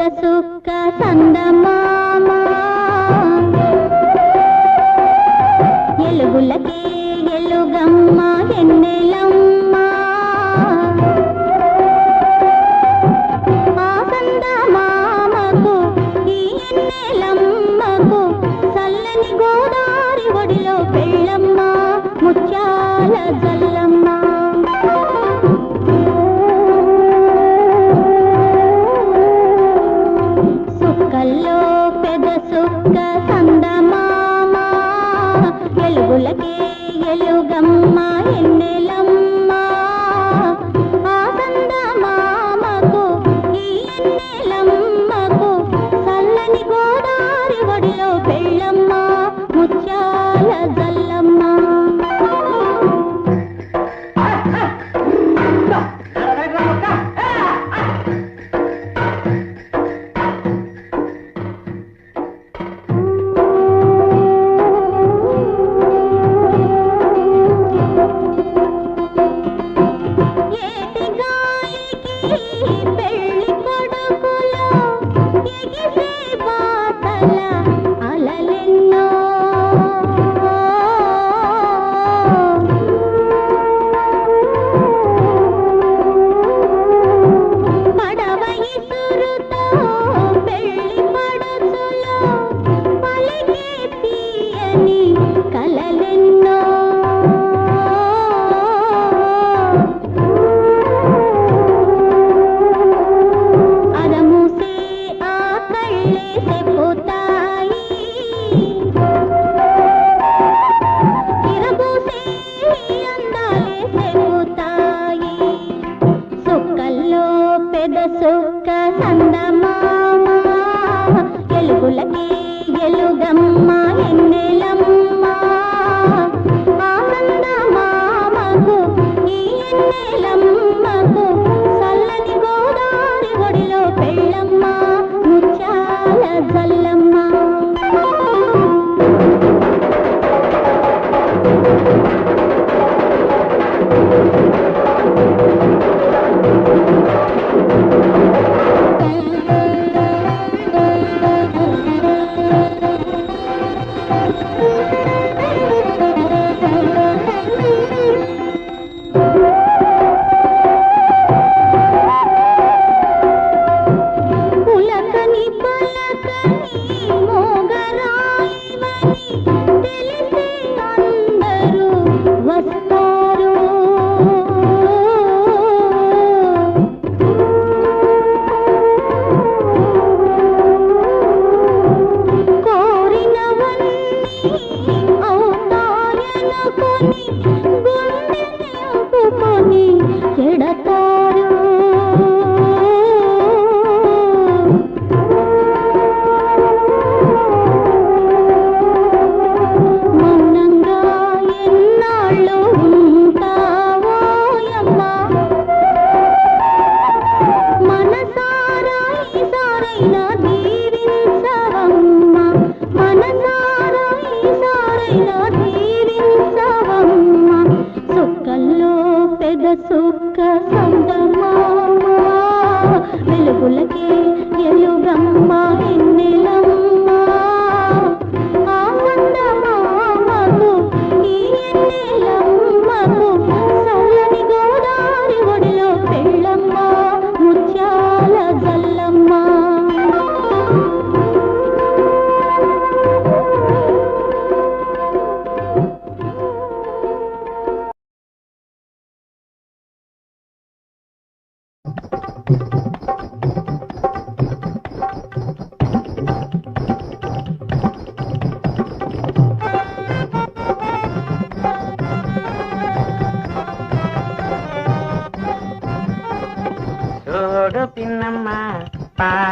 సుక్క సందమామ. ఎలుగులకే ఎలుగమ్మ ఎన్నెలమ్మ. ఆ సందమామకు ఈ ఎన్నెలమ్మకు చల్లని గోదావరి ఒడిలో పెళ్ళి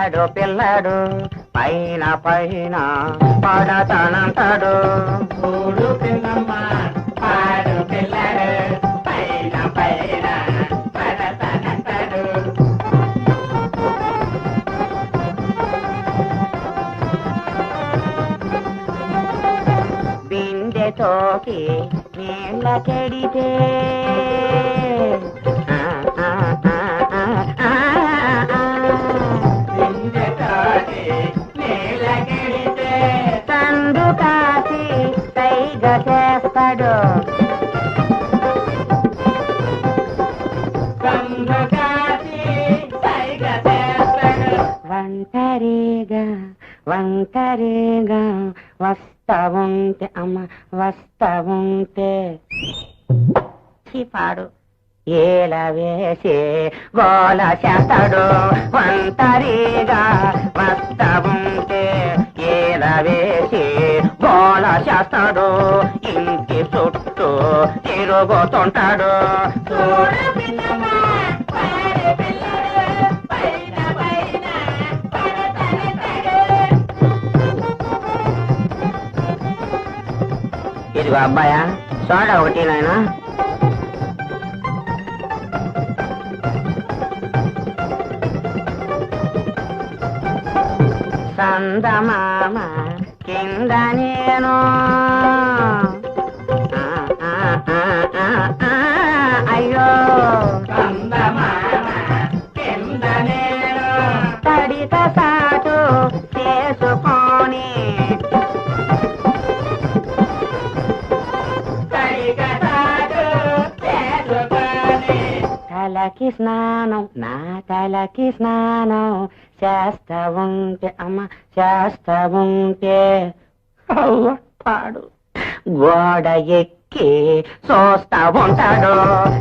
పిల్లాడు పిల్లాడు పైన పైన పడతానంటాడు. పాడు పైన పైన పడతానంటాడు. కెడితే చేస్తాడు ఒంటరిగా ఒంటరిగా వస్తా ఉంటే అమ్మ వస్తా ఉంటే పాడు. ఏల వేసి గోల చేస్తాడు. ఒంటరిగా వస్తా ఉంటే ఏల వేసి గోల చేస్తాడు ఇంటి చుట్టూ తిరుగుతుంటాడు. ఇదిగో అబ్బాయా సోడా ఒకటి నాయనా. సందమామ కింద నేను అయ్యో. తడిత సాటు చేసుకొని. తలకి స్నానం నా తలకి స్నానం. చేస్తా ఉంటే అమ్మ చేస్తా ఉంటే అవ్వ పాడు. గోడ ఎక్కి చూస్తా ఉంటాడు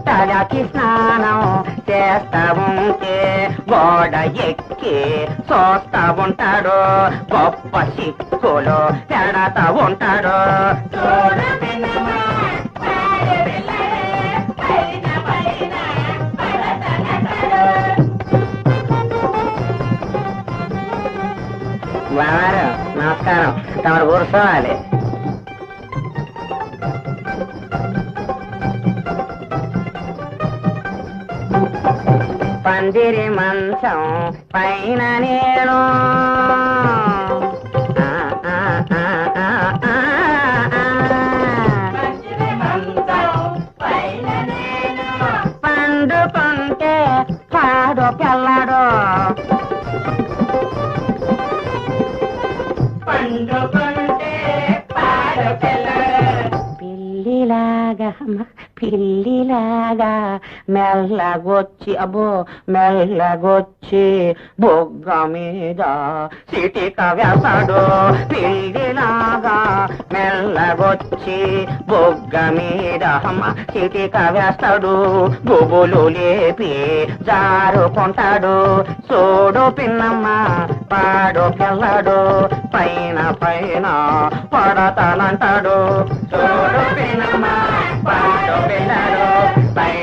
తలకి స్నానం చేస్తా ఉంటే గోడ ఎక్కి చూస్తా ఉంటాడు గొప్ప సిక్కులు పెడతా ఉంటాడు చూడు వారు నమస్కారం తమరు కూర్చోవాలి పందిరి మంచం పైన నేను పిల్లిలాగా మెల్లగొచ్చి అబ్బో మెల్లగొచ్చి బొగ్గ మీద సిటిక వేస్తాడు పిల్లిలాగా మెల్లగొచ్చి బొగ్గ మీద అమ్మ సిటిక వేస్తాడు గుబులు లేపి జారుకుంటాడు. చూడు పిన్నమ్మ పాడు పిల్లడు పైన పైన పడతానంటాడు. చూడు పిన్నమ్మ పాడు పిల్లడు పైన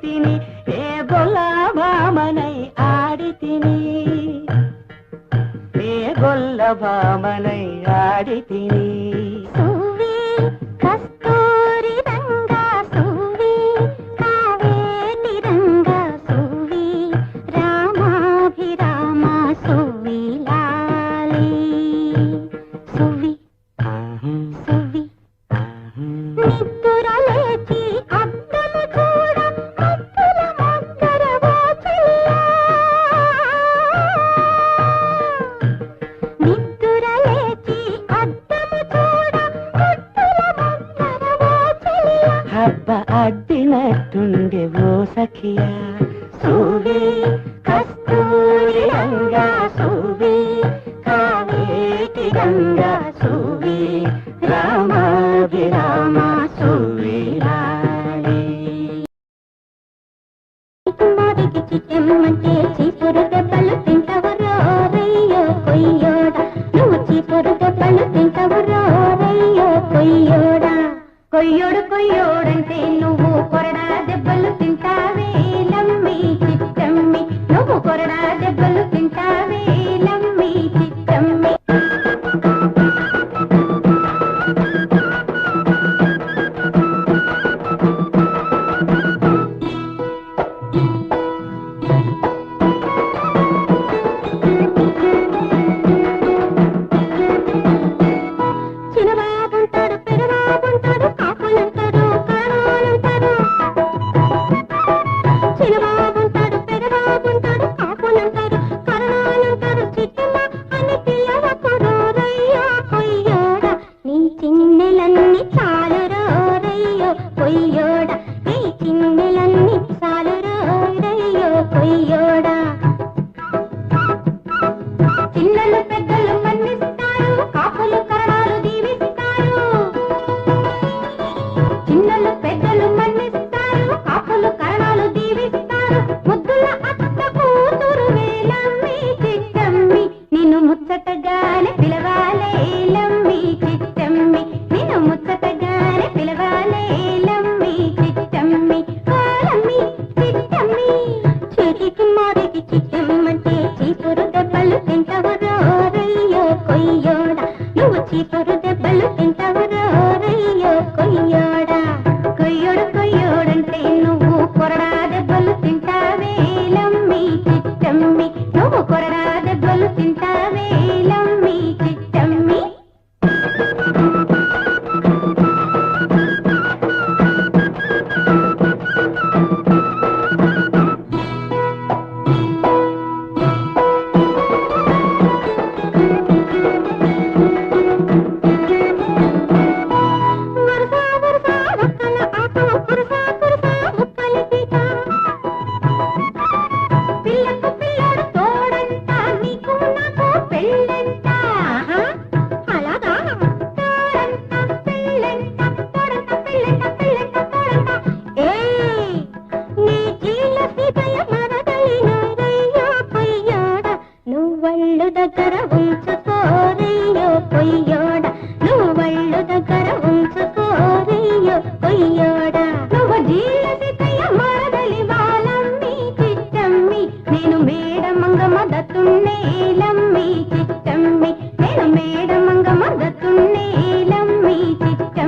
తిని ఏ గొల్లభామనై ఆడి తిని ఏ గొల్లభామనై సఖియా సూవి కస్తూరి రంగా సూవి కావేటి గంగా సూవి రామా విరామ సూవి రాణి. కుమారికి చిట్టమ్మంటే చీపురు దెబ్బలు తింటవరో రయ్యో కొయ్యోడ. నువ్వు చీపురు దెబ్బలు తింటవరో రయ్యో కొయ్యోడ. కొయ్యోడు కొయ్యోడంటే నువ్వు కొర పోరడా దెబ్బలు తింటావే. பொய்யோட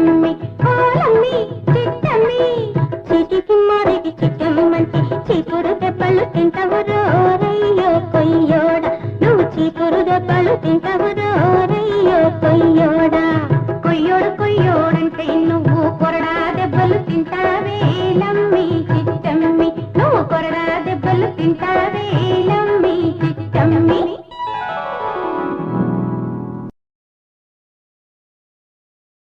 చిట్టమ్మి కోలమ్మి చిట్టమ్మి